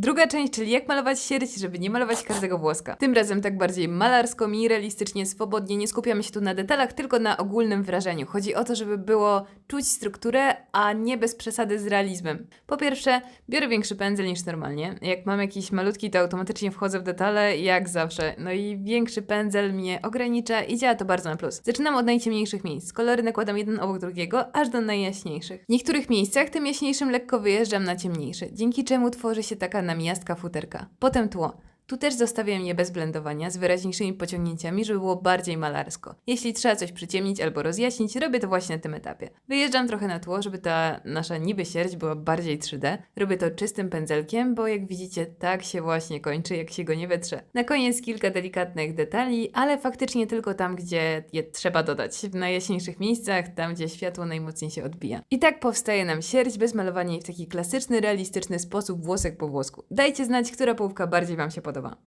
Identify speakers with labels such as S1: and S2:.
S1: Druga część, czyli jak malować sierść, żeby nie malować każdego włoska. Tym razem tak bardziej malarsko, mi realistycznie, swobodnie, nie skupiamy się tu na detalach, tylko na ogólnym wrażeniu. Chodzi o to, żeby było czuć strukturę, a nie bez przesady z realizmem. Po pierwsze, biorę większy pędzel niż normalnie. Jak mam jakiś malutki, to automatycznie wchodzę w detale, jak zawsze. No i większy pędzel mnie ogranicza i działa to bardzo na plus. Zaczynam od najciemniejszych miejsc. Kolory nakładam jeden obok drugiego, aż do najjaśniejszych. W niektórych miejscach tym jaśniejszym lekko wyjeżdżam na ciemniejsze, dzięki czemu tworzy się taka namiastka futerka. Potem tło. Tu też zostawiam je bez blendowania, z wyraźniejszymi pociągnięciami, żeby było bardziej malarsko. Jeśli trzeba coś przyciemnić albo rozjaśnić, robię to właśnie na tym etapie. Wyjeżdżam trochę na tło, żeby ta nasza niby sierść była bardziej 3D. Robię to czystym pędzelkiem, bo jak widzicie, tak się właśnie kończy, jak się go nie wetrze. Na koniec kilka delikatnych detali, ale faktycznie tylko tam, gdzie je trzeba dodać. W najjaśniejszych miejscach, tam gdzie światło najmocniej się odbija. I tak powstaje nam sierść bez malowania jej w taki klasyczny, realistyczny sposób, włosek po włosku. Dajcie znać, która połówka bardziej Wam się podoba. Cordoba.